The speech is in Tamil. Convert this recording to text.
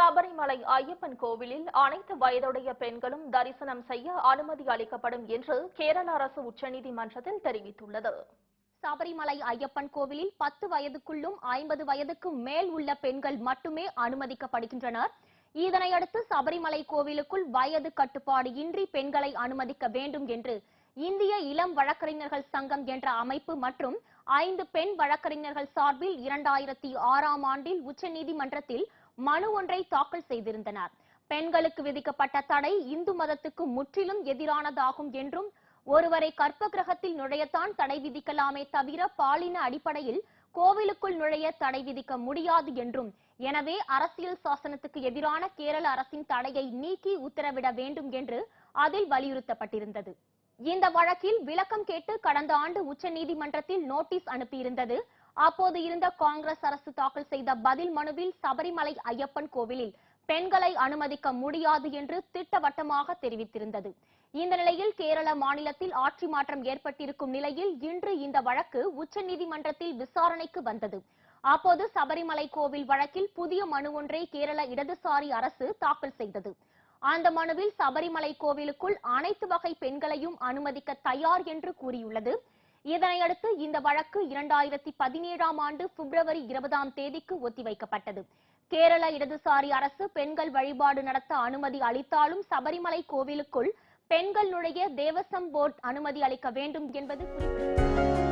சபரிமலை ஐயப்பன் கோவிலில் அனைத்து வயதுடைய பெண்களும் தரிசனம் செய்ய அனுமதி அளிக்கப்படும் என்று கேரள அரசு உச்சநீதிமன்றத்தில் தெரிவித்துள்ளது. சபரிமலை ஐயப்பன் கோவிலில் பத்து வயதுக்குள்ளும் ஐம்பது வயதுக்கு மேல் உள்ள பெண்கள் மட்டுமே அனுமதிக்கப்படுகின்றனர். இதனையடுத்து சபரிமலை கோவிலுக்குள் வயது கட்டுப்பாடு இன்றி பெண்களை அனுமதிக்க வேண்டும் என்று இந்திய இளம் வழக்கறிஞர்கள் சங்கம் என்ற அமைப்பு மற்றும் ஐந்து பெண் வழக்கறிஞர்கள் சார்பில் இரண்டாயிரத்தி ஆறாம் ஆண்டில் உச்சநீதிமன்றத்தில் மனு ஒன்றை தாக்கல் செய்திருந்தனர். பெண்களுக்கு விதிக்கப்பட்ட தடை இந்து மதத்துக்கு முற்றிலும் எதிரானதாகும் என்றும் ஒருவரை கற்ப கிரகத்தில் நுழையத்தான் தடை விதிக்கலாமே தவிர பாலின அடிப்படையில் கோவிலுக்குள் நுழைய தடை விதிக்க முடியாது என்றும் எனவே அரசியல் சாசனத்துக்கு எதிரான கேரள அரசின் தடையை நீக்கி உத்தரவிட வேண்டும் என்று அதில் வலியுறுத்தப்பட்டிருந்தது. இந்த வழக்கில் விளக்கம் கேட்டு கடந்த ஆண்டு உச்சநீதிமன்றத்தில் நோட்டீஸ் அனுப்பியிருந்தது அப்போது இருந்த காங்கிரஸ் அரசு தாக்கல் செய்த பதில் மனுவில் சபரிமலை ஐயப்பன் கோவிலில் பெண்களை அனுமதிக்க முடியாது என்று திட்டவட்டமாக தெரிவித்திருந்தது. இந்த நிலையில் கேரள மாநிலத்தில் ஆட்சி மாற்றம் ஏற்பட்டிருக்கும் நிலையில் இன்று இந்த வழக்கு உச்சநீதிமன்றத்தில் விசாரணைக்கு வந்தது. அப்போது சபரிமலை கோவில் வழக்கில் புதிய மனு ஒன்றை கேரள இடதுசாரி அரசு தாக்கல் செய்தது. அந்த மனுவில் சபரிமலை கோவிலுக்குள் அனைத்து வகை பெண்களையும் அனுமதிக்க தயார் என்று கூறியுள்ளது. இதனையடுத்து இந்த வழக்கு இரண்டாயிரத்தி பதினேழாம் ஆண்டு பிப்ரவரி இருபதாம் தேதிக்கு ஒத்திவைக்கப்பட்டது. கேரள இடதுசாரி அரசு பெண்கள் வழிபாடு நடத்த அனுமதி அளித்தாலும் சபரிமலை கோவிலுக்குள் பெண்கள் நுழைய தேவசம் போர்டு அனுமதி அளிக்க வேண்டும் என்பது குறிப்பிடத்தக்கது.